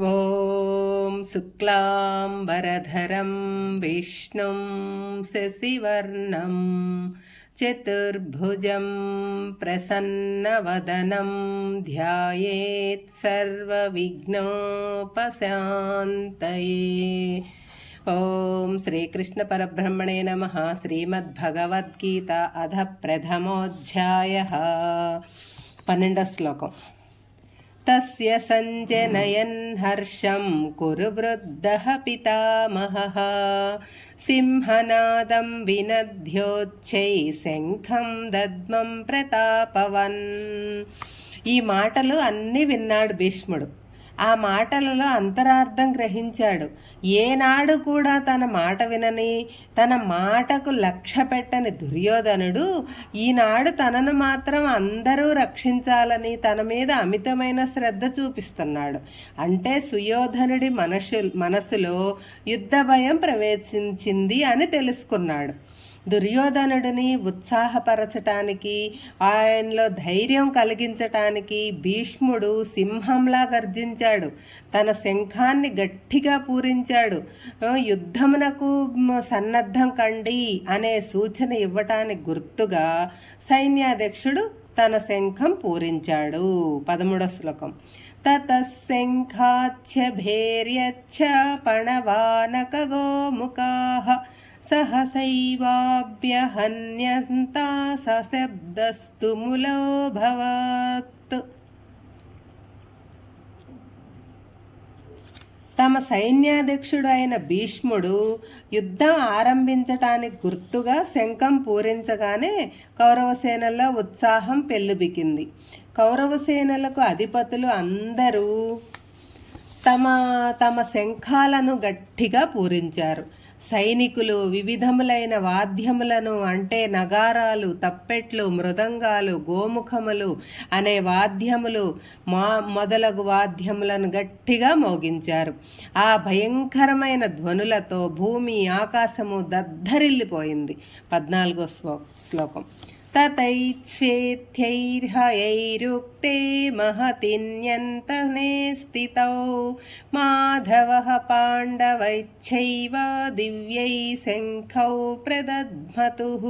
ॐ शुक्लाम्बरधरं विष्णुं शशिवर्णं चतुर्भुजं प्रसन्नवदनं ध्यायेत् सर्वविघ्नोपशान्तये। ॐ श्रीकृष्णपरब्रह्मणे नमः, श्रीमद्भगवद्गीता अध प्रथमोऽध्यायः पन्नेण्डः श्लोकम्। तस्य सञ्जनयन् हर्षं कुरु वृद्धः पितामहः सिंहनादं వినద్యోచ్చై శంఖం దద్మం ప్రతాపవన్ ఈ మాటలు అన్నీ విన్నాడు భీష్ముడు ఆ మాటలలో అంతరార్థం గ్రహించాడు. ఏనాడు కూడా తన మాట వినని తన మాటకు లక్ష్య పెట్టని దుర్యోధనుడు ఈనాడు తనను మాత్రం అందరూ రక్షించాలని తన మీద అమితమైన శ్రద్ధ చూపిస్తున్నాడు. అంటే సుయోధనుడి మనసు మనసులో యుద్ధ భయం ప్రవేశించింది అని తెలుసుకున్నాడు. దుర్యోధనుడిని ఉత్సాహపరచటానికి ఆయనలో ధైర్యం కలిగించటానికి భీష్ముడు సింహంలా గర్జించాడు. తన శంఖాన్ని గట్టిగా పూరించాడు. యుద్ధమునకు సన్నద్ధం కండి అనే సూచన ఇవ్వటానికి గుర్తుగా సైన్యాధ్యక్షుడు తన శంఖం పూరించాడు. పదమూడవ శ్లోకం. తతశంఖాచ్య భేర్యచ్చ పణవానక గోముఖా सहसैवाभ्यहन्यन्ता सशब्दस्तु ములోభవత్ తమ సైన్యాధ్యక్షుడు అయిన భీష్ముడు యుద్ధం ఆరంభించటానికి గుర్తుగా శంఖం పూరించగానే కౌరవసేనలో ఉత్సాహం పెళ్ళుబికింది కౌరవసేనలకు అధిపతులు అందరూ తమ తమ శంఖాలను గట్టిగా పూరించారు. సైనికులు వివిధములైన వాద్యములను అంటే నగారాలు తప్పెట్లు మృదంగాలు గోముఖములు అనే వాద్యములు మా మొదలగు వాద్యములను గట్టిగా మోగించారు. ఆ భయంకరమైన ధ్వనులతో భూమి ఆకాశము దద్దరిల్లిపోయింది. పద్నాలుగో శ్లోకం. ततैच्छेत्यैर्हयैरुक्ते महतिन्यन्तने स्थितौ माधवः पाण्डवैच्छैव దివ్యై శంఖౌ ప్రదద్మతుః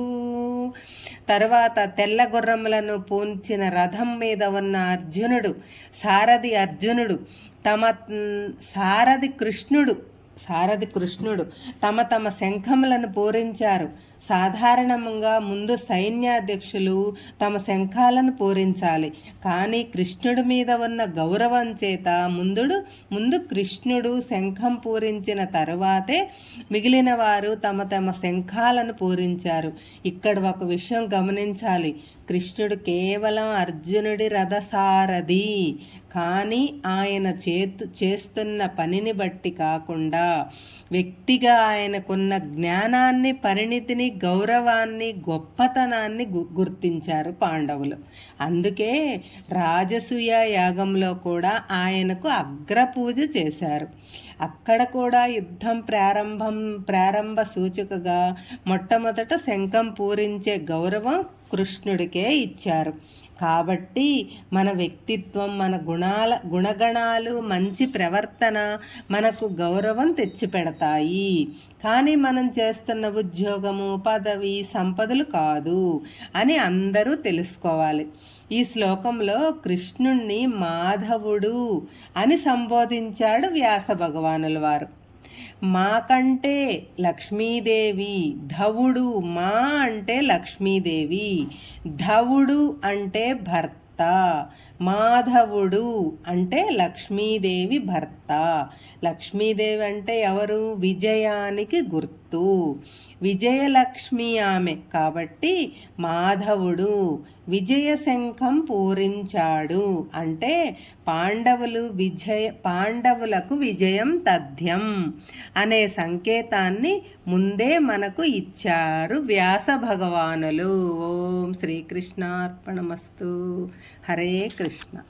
తర్వాత తెల్ల గుర్రములను పూంచిన రథం మీద ఉన్న అర్జునుడు సారథి అర్జునుడు తమ సారథి కృష్ణుడు సారథి కృష్ణుడు తమ తమ శంఖములను పూరించారు సాధారణంగా ముందు సైన్యాధ్యక్షులు తమ శంఖాలను పూరించాలి. కానీ కృష్ణుడి మీద ఉన్న గౌరవం చేత ముందుడు ముందు కృష్ణుడు శంఖం పూరించిన తరువాతే మిగిలిన వారు తమ తమ శంఖాలను పూరించారు. ఇక్కడ ఒక విషయం గమనించాలి. కృష్ణుడు కేవలం అర్జునుడి రథసారథి. కానీ ఆయన చేతు చేస్తున్న పనిని బట్టి కాకుండా వ్యక్తిగా ఆయనకున్న జ్ఞానాన్ని పరిణితిని గౌరవాన్ని గొప్పతనాన్ని గుర్తించారు పాండవులు. అందుకే రాజసూయ యాగంలో కూడా ఆయనకు అగ్రపూజ చేశారు. అక్కడ కూడా యుద్ధం ప్రారంభం ప్రారంభ సూచికగా మొట్టమొదట శంఖం పూరించే గౌరవం కృష్ణుడికే ఇచ్చారు. కాబట్టి మన వ్యక్తిత్వం మన గుణాల గుణగణాలు మంచి ప్రవర్తన మనకు గౌరవం తెచ్చిపెడతాయి. కానీ మనం చేస్తున్న ఉద్యోగము పదవి సంపదలు కాదు అని అందరూ తెలుసుకోవాలి. ఈ శ్లోకంలో కృష్ణుణ్ణి మాధవుడు అని సంబోధించాడు వ్యాస భగవానుల వారు. మాకంటే లక్ష్మీదేవి ధవుడు మా అంటే లక్ష్మీదేవి ధవుడు అంటే భర్త. మాధవుడు అంటే లక్ష్మీదేవి భర్త. లక్ష్మీదేవి అంటే ఎవరు? విజయానికి గుర్తు. విజయలక్ష్మి ఆమె కాబట్టి మాధవుడు విజయ శంఖం పూరించాడు. అంటే పాండవులు విజయ పాండవులకు విజయం తథ్యం అనే సంకేతాన్ని ముందే మనకు ఇచ్చారు వ్యాస భగవానులు. ఓం శ్రీకృష్ణార్పణమస్తు. హరే కృష్ణ. 是的。